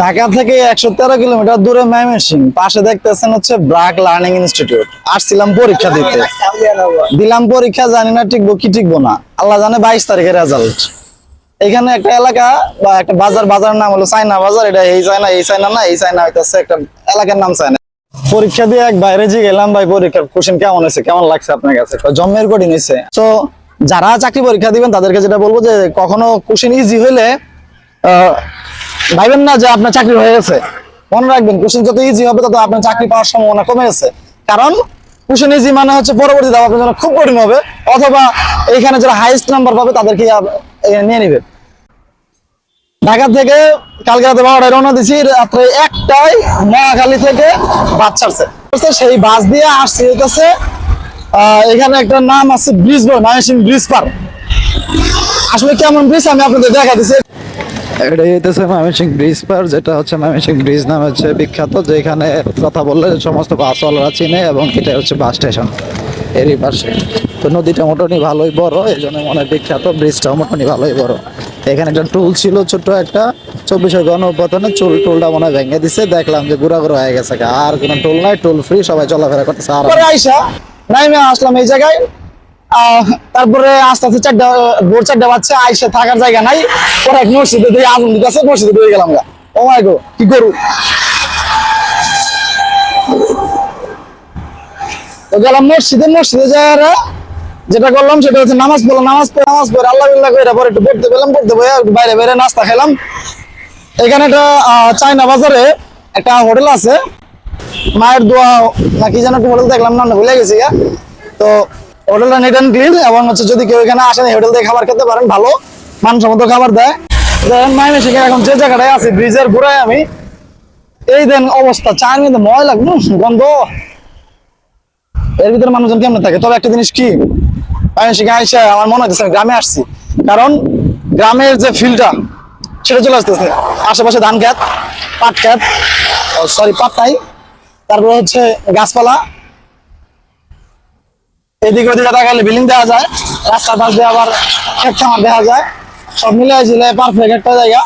ঢাকা থেকে একশো তেরো কিলোমিটার দূরে ময়মনসিং পাশে দেখতেছেন হচ্ছে ব্রাক লার্নিং ইনস্টিটিউট। আসছিলাম পরীক্ষা দিতে। দিলাম পরীক্ষা জানি না টিকবো কি টিকবো না। আল্লাহ জানে বাইশ তারিখের রেজাল্ট এখানে একটা এলাকা বা একটা বাজার বাজার নাম হলো চাইনা বাজার। এটা এই চাইনা এই চাইনা না এই চাইনা হইতেছে একটা এলাকার নাম চাইনা পরীক্ষা দিয়ে এক বাইরে যে গেলাম ভাই পরীক্ষার কোশ্চেন কেমন হয়েছে কেমন লাগছে আপনার কাছে? জন্মের কঠিন হয়েছে। তো যারা চাকরি পরীক্ষা দিবেন তাদেরকে যেটা বলব যে কখনো কোশ্চেন ইজি হইলে আহ, ভাইবেন না যে আপনার চাকরি হয়ে গেছে। মনে রাখবেন কোশ্চেন যত ইজি হবে তত আপনার চাকরি পাওয়ার সম্ভাবনা কমে গেছে। কারণ কোশ্চেন ইজি মানে হচ্ছে পরবর্তী ধাপ আপনার জন্য খুব কঠিন হবে অথবা এইখানে যারা হাইস্ট নাম্বার পাবে তাদেরকে নিয়ে নিবে। ঢাকা থেকে কালকে রাতে বারোটায় রওনা দিছি রাত্রে একটাই মহাখালী থেকে বাস ছাড়ছে। সেই বাস দিয়ে আসছি আহ, এখানে একটা নাম আছে ব্রিজ বয় ময়মনসিং ব্রিজ পার। আসলে কেমন ব্রিজ আমি আপনাদের দেখা দিচ্ছি এটা হইতেছে ময়মনসিং ব্রিজ পার, যেটা হচ্ছে ময়মনসিং ব্রিজ নামে হচ্ছে বিখ্যাত, যেখানে কথা বললে সমস্ত বাসওয়ালারা চিনে এবং এটা হচ্ছে বাস স্টেশন এরই পাশে। তো নদীটা মোটামুটি ভালোই বড় এই জন্য মনে বিখ্যাত, ব্রিজটাও মোটামুটি ভালোই বড়। এখানে একটা টুল ছিল, ছোট্ট একটা চব্বিশে গণ চুল, টুলটা মনে ভেঙে দিছে, দেখলাম যে গুড়া গুড়া হয়ে গেছে আর কোনো টুল নাই, টুল ফ্রি সবাই চলাফেরা করতেছে আর আইসা, নাইমে আসলাম এই জায়গায়। তারপরে আস্তে আস্তে চারটা, ভোর চারটা বাচ্চা আইসে থাকার জায়গা নাই। এক মসজিদে দিয়ে আগুন দিতেছে, মসজিদে দিয়ে গেলাম গা। ও কি করু? তো গেলাম মসজিদে মসজিদে যারা যেটা করলাম সেটা হচ্ছে নামাজ পড়লাম নামাজ পড়ে নামাজ পড়ে। আল্লাহ করে পরে একটু পড়তে পেলাম পড়তে পেয়ে বাইরে বাইরে নাস্তা খেলাম। এখানে একটা চায়না বাজারে একটা হোটেল আছে। মায়ের দোয়া নাকি যেন একটা হোটেল দেখলাম না ভুলে গেছি। তো হোটেলটা নিট অ্যান্ড ক্লিন এবং হচ্ছে যদি কেউ এখানে আসেন হোটেল থেকে খাবার খেতে পারেন, ভালো মানসম্মত খাবার দেয়। মাইনে শিখে এখন যে জায়গাটায় আছি ব্রিজের ঘুরায় আমি, এই দেন অবস্থা চায়ের মধ্যে ময়লা গন্ধ। এর ভিতরে মানুষজন কেমন থাকে? তবে একটা জিনিস কি মাইনে শিখে আইসা আমার মনে হচ্ছে গ্রামে আসছি। কারণ গ্রামের যে ফিলটা সেটা চলে আসতেছে। আশেপাশে ধান খেত পাট খেত সরি পাট নাই। তারপরে হচ্ছে গাছপালা এদিকে ওদিকে তাকালে বিল্ডিং দেখা যায়, রাস্তার পাশ দিয়ে আবার একটা দেখা যায়। সব মিলে ছিল পারফেক্ট একটা জায়গা।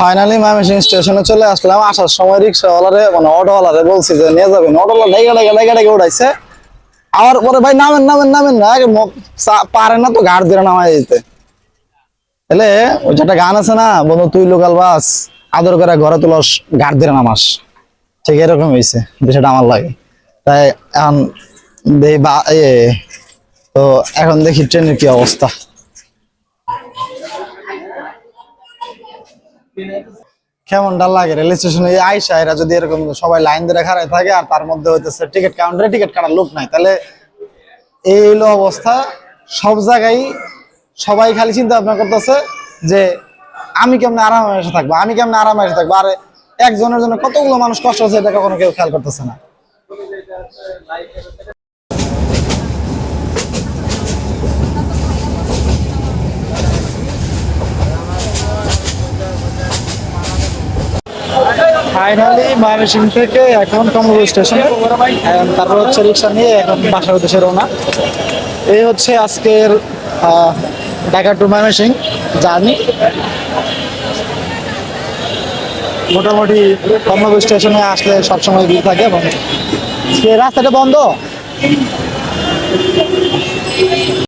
ফাইনালি ময়মনসিং স্টেশনে চলে আসলাম। আসার সময় রিক্সাওয়ালারে মানে অটোওয়ালারে বলছি যে, নিয়ে যাবেন। অটোওয়ালা ডেকে ডেকে ডেকে ডেকে উঠাইছে। আমার পরে ভাই, নামেন নামেন নামেন না পারে না তো ঘাট দিয়ে নামাই দিতে। তাহলে, ওই যেটা গান আছে না, বন্ধু, তুই লোকাল বাস। আদর করে ঘরে ঘাট দিয়ে নামাস। ঠিক এরকম হয়েছে বিষয়টা আমার লাগে। তাই এখন তো এখন দেখি ট্রেনের কি অবস্থা। কেমনটা লাগে রেল স্টেশনে আইসা, এরা যদি এরকম সবাই লাইন ধরে খাড়ায় থাকে আর তার মধ্যে হইতেছে টিকিট কাউন্টারে টিকিট কাটার লোক নাই, তাহলে এই হলো অবস্থা। সব জায়গায় সবাই খালি চিন্তা ভাবনা করতেছে যে আমি কেমনে আরামে এসে থাকব? আমি কেমনে আরামে এসে থাকব? আর, একজনের জন্য কতগুলো মানুষ কষ্ট হচ্ছে এটা কখনো কেউ খেয়াল করতেছে না। ফাইনালি ময়মনসিং থেকে এখন কমলপুর স্টেশনে তারপর হচ্ছে রিক্সা নিয়ে এখন বাসার উদ্দেশ্যে রওনা। এই হচ্ছে আজকের ঢাকা টু ময়মনসিং জার্নি মোটামুটি কমলাপুর স্টেশনে আসলে সবসময় ভিড় থাকে এবং রাস্তাটা বন্ধ?